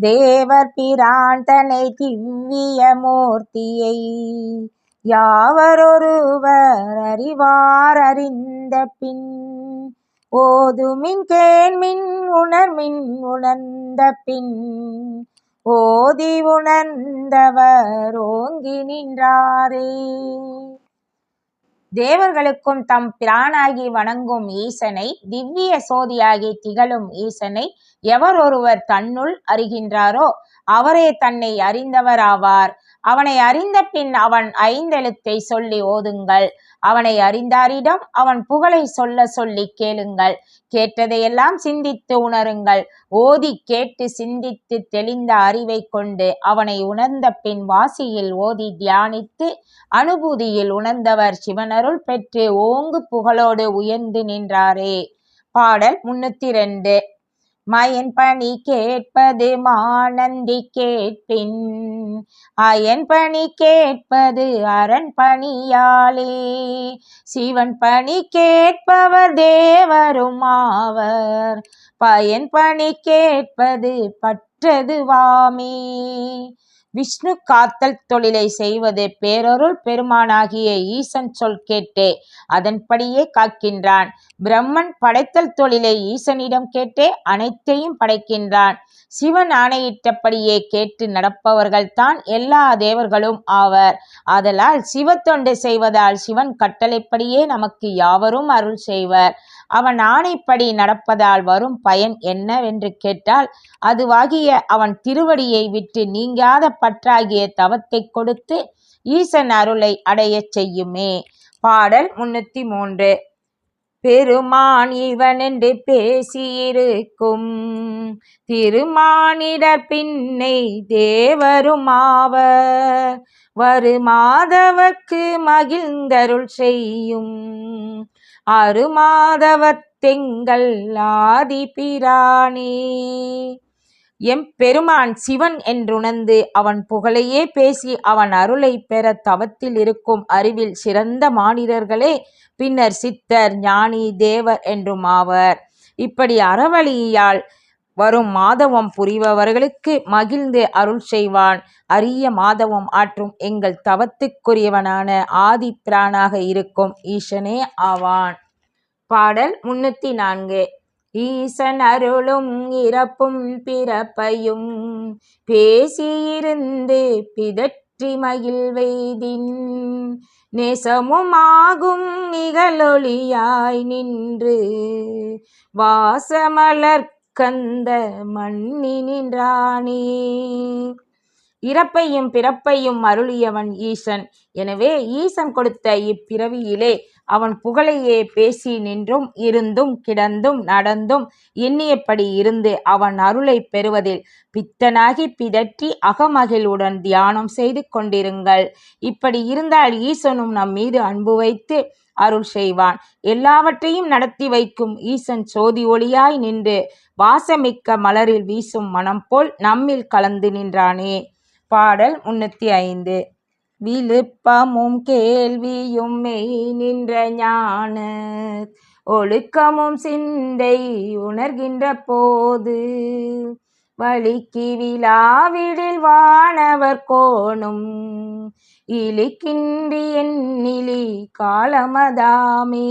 தேவர் பிராண்டனை திவ்விய மூர்த்தியை யாவரொருவர் அறிவார் அறிந்த பின் ஓதுமின் கேண்மின் உணர்மின் உணர்ந்த பின் ஓதி உணர்ந்தவர் ஓங்கி நின்றாரே. தேவர்களுக்கும் தம் பிரானாகி வணங்கும் ஈசனை திவ்ய சோதியாகி திகழும் ஈசனை எவர் ஒருவர் தன்னுள் அறிகின்றாரோ அவரே தன்னை அறிந்தவர் ஆவார் அவனை அறிந்த பின் அவன் ஐந்தெழுத்தை சொல்லி ஓதுங்கள். அவனை அறிந்தாரிடம் அவன் புகழை சொல்ல சொல்லி கேளுங்கள். கேட்டதையெல்லாம் சிந்தித்து உணருங்கள். ஓதி கேட்டு சிந்தித்து தெளிந்த அறிவை கொண்டு அவனை உணர்ந்த பின் வாசியில் ஓதி தியானித்து அனுபூதியில் உணர்ந்தவர் சிவனருள் பெற்று ஓங்கு புகழோடு உயர்ந்து நின்றாரே. பாடல் முன்னூத்தி ரெண்டு. மயன் பணி கேட்பது மானந்தி கேட்பின். அயன் பணி கேட்பது அரண் பணியாளே. சிவன் பணி கேட்பவர் தேவரும் ஆவர். பயன் பணி கேட்பது பற்றதுவாமே விஷ்ணு காத்தல் தொழிலை செய்வது பேரொருள் பெருமானாகிய ஈசன் சொல் கேட்டே அதன்படியே காக்கின்றான். பிரம்மன் படைத்தல் தொழிலை ஈசனிடம் கேட்டே அனைத்தையும் படைக்கின்றான். சிவன் ஆணையிட்டபடியே கேட்டு நடப்பவர்கள் தான் எல்லா தேவர்களும் ஆவர். ஆதலால் சிவத்தொண்டு செய்வதால் சிவன் கட்டளைப்படியே நமக்கு யாவரும் அருள் செய்வர். அவன் ஆணைப்படி நடப்பதால் வரும் பயன் என்னவென்று கேட்டால் அதுவாகிய அவன் திருவடியை விட்டு நீங்காத பற்றாகிய தவத்தை கொடுத்து ஈசன் அருளை அடையச் செய்யுமே. பாடல் முன்னூத்தி மூன்று. பெருமான் இவன் என்று பேசியிருக்கும் திருமானிடர் பின்னை தேவருமாவர் வருமாதவர்க்கு மகிழ்ந்தருள் செய்யும் அருமாதவத்தெங்கள் ஆதிபிரானே எம் பெருமான் சிவன் என்றுணர்ந்து அவன் புகழையே பேசி அவன் அருளை பெற தவத்தில் இருக்கும் அறிவில் சிறந்த மானிடர்களே பின்னர் சித்தர் ஞானி தேவர் என்றும் ஆவர். இப்படி அறவழியால் வரும் மாதவம் புரிபவர்களுக்கு மகிழ்ந்து அருள் செய்வான். அரிய மாதவம் ஆற்றும் எங்கள் தவத்துக்குரியவனான ஆதி பிரானாக இருக்கும் ஈசனே ஆவான். பாடல் முன்னூத்தி நான்கு. ஈசன் அருளும் இறப்பும் பிறப்பையும் பேசியிருந்து பிதற்றி மகிழ்வெய்தின் நேசமும் ஆகும் நிகழொளியாய் நின்று வாசமலர் கந்த மண்ணி ராணி. இறப்பையும் பிறப்பையும் அருளியவன் ஈசன். எனவே ஈசன் கொடுத்த இப்பிறவியிலே அவன் புகழையே பேசி நின்றும் இருந்தும் கிடந்தும் நடந்தும் எண்ணியபடி இருந்து அவன் அருளை பெறுவதில் பித்தனாகி பிதற்றி அகமகிழ்வுடன் தியானம் செய்து கொண்டிருங்கள். இப்படி இருந்தால் ஈசனும் நம் மீது அன்பு வைத்து அருள் செய்வான். எல்லாவற்றையும் நடத்தி வைக்கும் ஈசன் சோதி ஒளியாய் நின்று வாசமிக்க மலரில் வீசும் மனம் போல் நம்மில் கலந்து நின்றானே. பாடல் முன்னூத்தி ஐந்து. விழுப்பமும் கேள்வியும் மெய் நின்ற ஞான ஒழுக்கமும் சிந்தை உணர்கின்ற போது வழிக்கு விழாவிடில் வானவர் கோணும் இழிக்கின்றி எண்ணிலி காலமதாமே.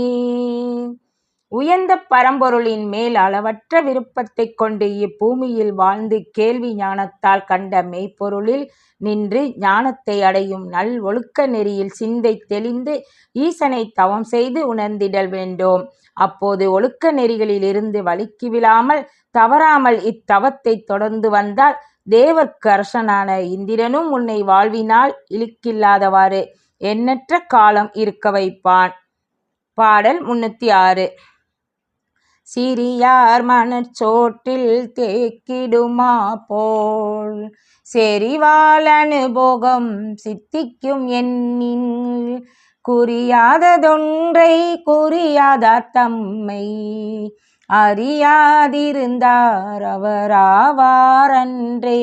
உயர்ந்த பரம்பொருளின் மேல் அளவற்ற விருப்பத்தைக் கொண்டு இப்பூமியில் வாழ்ந்து கேள்வி ஞானத்தால் கண்ட மெய்ப்பொருளில் நின்று ஞானத்தை அடையும் நல் ஒழுக்க நெறியில் சிந்தை தெளிந்து ஈசனை தவம் செய்து உணர்ந்திடல் வேண்டும். அப்போது ஒழுக்க நெறிகளில் இருந்து வழுக்கி விழாமல் தவறாமல் இத்தவத்தை தொடர்ந்து வந்தால் தேவர்க்கு அரசனான இந்திரனும் உன்னை வாழ்வினால் இழுக்கில்லாதவாறு. எண்ணற்ற காலம் இருக்க வைப்பான். பாடல் முன்னூத்தி ஆறு. சிறியார் மனச்சோற்றில் தேக்கிடுமா போல்? செறிவால் அனுபோகம் சித்திக்கும் எண்ணின் குறியாததொன்றை குறியாதார் தம்மை அறியாதிருந்தார் அவராவாரன்றே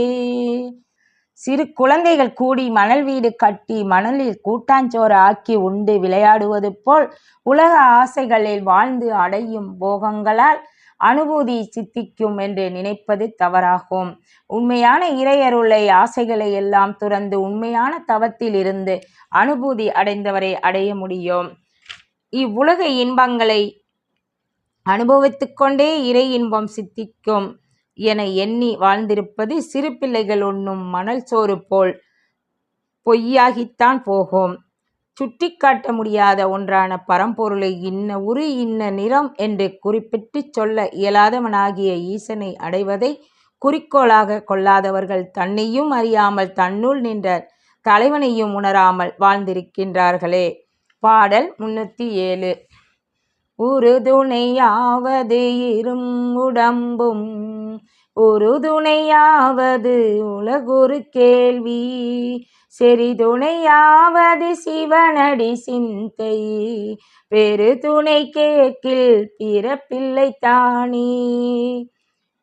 சிறு குழந்தைகள் கூடி மணல் வீடு கட்டி மணலில் கூட்டாஞ்சோறு ஆக்கி உண்டு விளையாடுவது போல் உலக ஆசைகளில் வாழ்ந்து அடையும் போகங்களால் அனுபூதி சித்திக்கும் என்று நினைப்பது தவறாகும். உண்மையான இறையருளை ஆசைகளை எல்லாம் துறந்து உண்மையான தவத்தில் இருந்து அனுபூதி அடைந்தவரை அடைய முடியும். இவ்வுலக இன்பங்களை அனுபவித்துக்கொண்டே இறை இன்பம் சித்திக்கும். என எண்ணி வாழ்ந்திருப்பது சிறு பிள்ளைகள் உண்ணும் மணல் சோறு போல் பொய்யாகித்தான் போகும். சுட்டி காட்ட முடியாத ஒன்றான பரம்பொருளை இன்ன உரு இன்ன நிறம் என்று குறிப்பிட்டுச் சொல்ல இயலாதவனாகிய ஈசனை அடைவதை குறிக்கோளாக கொள்ளாதவர்கள் தன்னையும் அறியாமல் தன்னுள் நின்ற தலைவனையும் உணராமல் வாழ்ந்திருக்கின்றார்களே. பாடல் முன்னூற்றி ஏழு. உறுதுணையாவது இரும் உடம்பும் உறுதுணையாவது உலகுரு கேள்வி. செறிதுணையாவது சிவனடி சிந்தை பெரு துணை கேக்கில் பிறப்பில்லை தானே.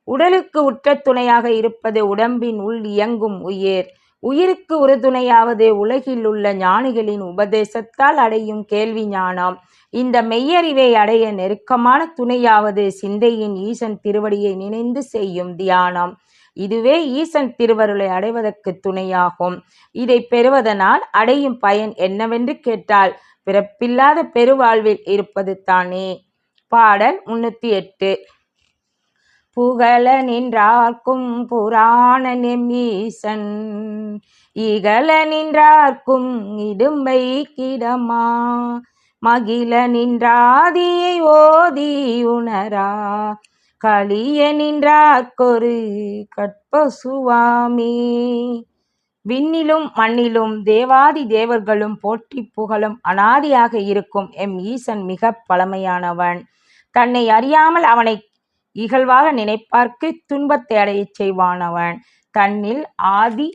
உடலுக்கு உற்ற துணையாக இருப்பது உடம்பின் உள் இயங்கும் உயிர். உயிருக்கு உறுதுணையாவது உலகில் உள்ள ஞானிகளின் உபதேசத்தால் அடையும் கேள்வி ஞானம். இந்த மெய்யறிவை அடைய நெருக்கமான துணையாவது சிந்தையின் ஈசன் திருவடியை நினைந்து செய்யும் தியானம். இதுவே ஈசன் திருவருளை அடைவதற்கு துணையாகும். இதை பெறுவதனால் அடையும் பயன் என்னவென்று கேட்டால் பிறப்பில்லாத பெருவாழ்வில் இருப்பது தானே. பாடல் முன்னூத்தி எட்டு. புகழ நின்றார்க்கும் புராண நெம்மீசன் இகழ நின்றார்க்கும் இடும்பை கிடமா மகிழ நின்றாதியை ஓதி உணரா களிய நின்றார்க்கொரு கற்பசுவாமி. விண்ணிலும் மண்ணிலும் தேவாதி தேவர்களும் போற்றி புகழும் அனாதியாக இருக்கும் எம் ஈசன் மிக பழமையானவன். தன்னை அறியாமல் அவனை இகழ்வாக நினைப்பார்க்கு துன்பத்தை அடையச் செய்வானவன். தன்னில் ஆதி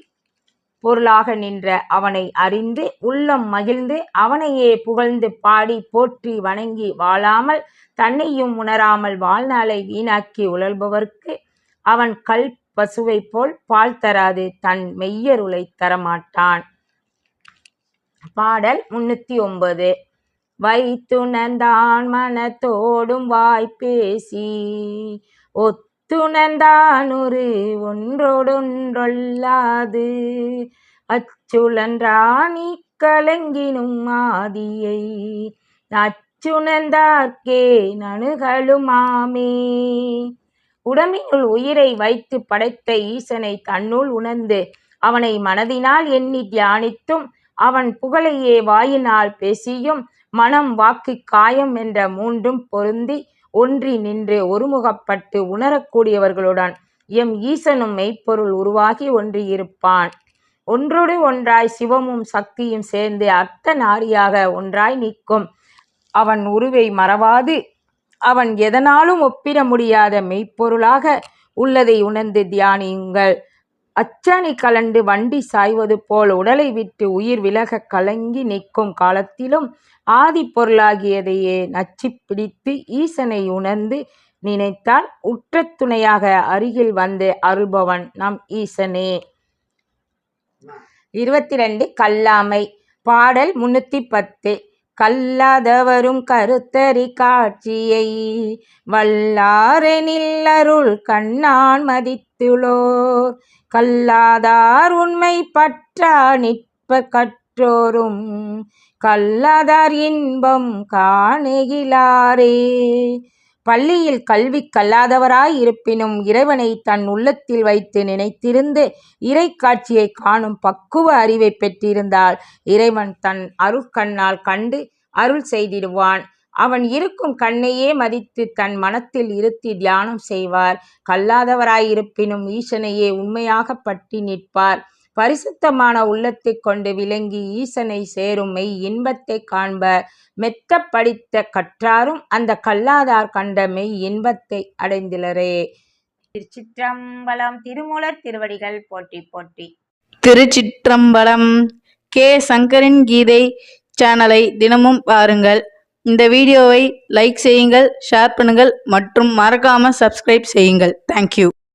பொருளாக நின்ற அவனை அறிந்து உள்ளம் மகிழ்ந்து அவனையே புகழ்ந்து பாடி போற்றி வணங்கி வாழாமல் தன்னையும் உணராமல் வாழ்நாளை வீணாக்கி உழல்பவர்க்கு அவன் கல் பசுவைப் போல் பால் தராது தன் மெய்யருளை தரமாட்டான். பாடல் முன்னூத்தி ஒன்பது. வைத்துணர்ந்தான் மனத்தோடும் வாய்ப்பேசி துணந்தானொரு ஒன்றோடொன்றொல்லாது. அச்சுழன்றாணி கலங்கினும் மாதியை அச்சுணர்ந்தார்க்கே நணுகளுமாமே உடம்பினுள் உயிரை வைத்து படைத்த ஈசனை தன்னுள் உணர்ந்து அவனை மனதினால் எண்ணி தியானித்தும் அவன் புகழையே வாயினால் பேசியும் மனம் வாக்கு காயம் என்ற மூன்றும் பொருந்தி ஒன்றி நின்று ஒருமுகப்பட்டு உணரக்கூடியவர்களுடன் எம் ஈசனும் மெய்ப்பொருள் உருவாகி ஒன்றியிருப்பான். ஒன்றோடு ஒன்றாய் சிவமும் சக்தியும் சேர்ந்து அர்த்த நாரியாக ஒன்றாய் நிற்கும். அவன் உருவை மறவாது. அவன் எதனாலும் ஒப்பிட முடியாத மெய்ப்பொருளாக உள்ளதை உணர்ந்து தியானியுங்கள். அச்சாணி கலண்டு வண்டி சாய்வது போல் உடலை விட்டு உயிர் விலக கலங்கி நிற்கும் காலத்திலும் ஆதி பொருளாகியதையே நச்சிப் பிடித்து ஈசனை உணர்ந்து நினைத்தால் உற்ற துணையாக அருகில் வந்து அருள்பவன் நம் ஈசனே. இருபத்தி ரெண்டு கல்லாமை. பாடல் முன்னூத்தி பத்து. கல்லாதவரும் கருத்தறி காட்சியை வல்லாரெனில் அருள் கண்ணான் மதித்துளோர். கல்லாதார் உண்மை பற்றா நிற்ப கற்றோரும். கல்லாதார் இன்பம் காணுகிலாரே. பள்ளியில் கல்வி கல்லாதவராய் இருப்பினும் இறைவனை தன் உள்ளத்தில் வைத்து நினைத்திருந்து இறை காட்சியை காணும் பக்குவ அறிவை பெற்றிருந்தால் இறைவன் தன் அருட்கண்ணால் கண்டு அருள் செய்திடுவான். அவன் இருக்கும் கண்ணையே மதித்து தன் மனத்தில் இருத்தி தியானம் செய்வார். கல்லாதவராயிருப்பினும் ஈசனையே உண்மையாக பற்றி நிற்பார். பரிசுத்தமான உள்ளத்தை கொண்டு விளங்கி ஈசனை சேரும் மெய் இன்பத்தைக் காண்பர் மெத்த படித்த கற்றாரும் அந்த கல்லாதார் கண்ட மெய் இன்பத்தை அடைந்திலரே. திருச்சிற்றம்பலம் திருமூலர் திருவடிகள் போற்றி போற்றி திருச்சிற்றம்பலம் கே. சங்கரின் கீதை சேனலை தினமும் பாருங்கள். இந்த வீடியோவை லைக் செய்யுங்கள் ஷேர் பண்ணுங்கள் மற்றும் மறக்காமல் சப்ஸ்கிரைப் செய்யுங்கள். தேங்க்யூ